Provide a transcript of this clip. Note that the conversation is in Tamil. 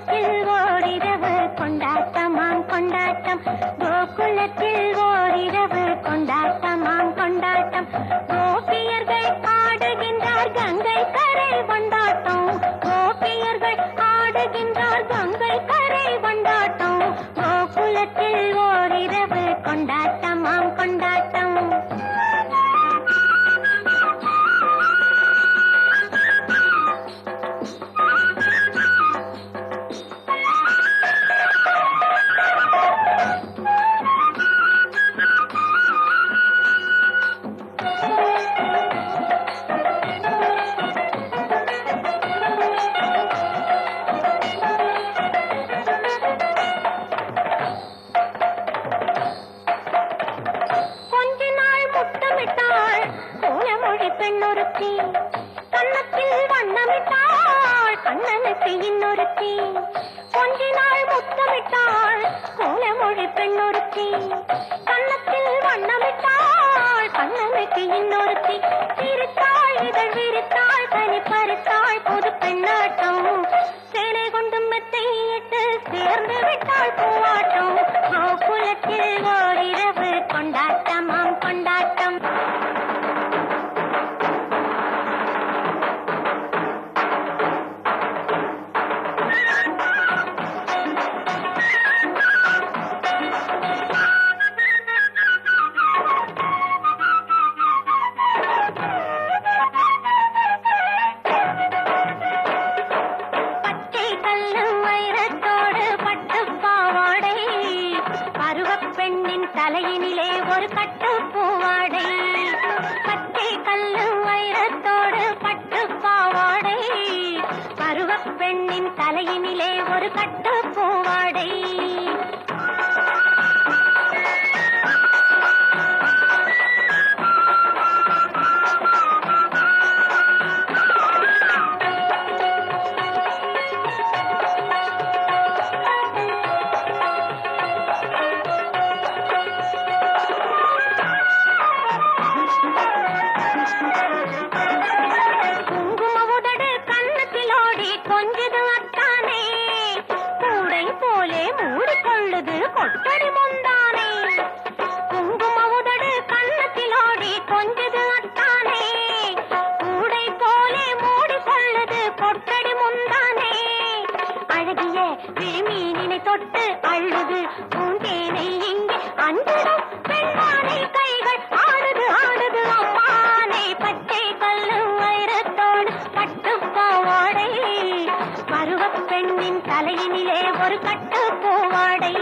கோகுலத்தில் ஓரிரவு கொண்டாட்டமாம் கொண்டாட்டம். கோகுலத்தில் ஓரிரவு கொண்டாட்டமாம் கொண்டாட்டம். கோபியர்கள் பாடுகின்றார் கங்கை கரை கொண்டாட்டம். கோபியர்கள் பாடுகின்றார் கங்கை கரை கொண்டாட்டம். கோகுலத்தில் ஓரிரவு கொண்டாட்டமாம் பெண்ணொருத்தி. இன்னொருத்தி கொஞ்ச நாள் முத்தமிட்டாள் கோலமொழி பெண்ணொருத்தி. கன்னத்தில் வண்ணமிட்டாள் கண்ணமைக்கு இன்னொருத்தி. சிரித்தாள் இதழ் விரித்தாள் தனி பறித்தாள் புது பெண்ணாட்டம். சேலை கொண்டு மெத்தை சேர்ந்து விட்டாள் பூவாட்டம். தலையினிலே ஒரு கட்டு பூவாடை பச்சை கல்லு வைரத்தோடு பட்டு பாவாடை. பருவப் பெண்ணின் தலையினிலே ஒரு கட்டு பூவாடை. தொட்டு அழுது. பூந்தேனை இங்கே அஞ்சிடும் பெண்மானை கைகள் ஆடுது ஆடுது. அம்மானை பச்சை கல்லு வைரத்தோடு பட்டு பாவாடை. பருவ பெண்ணின் தலையினிலே ஒரு கட்டு பூவாடை.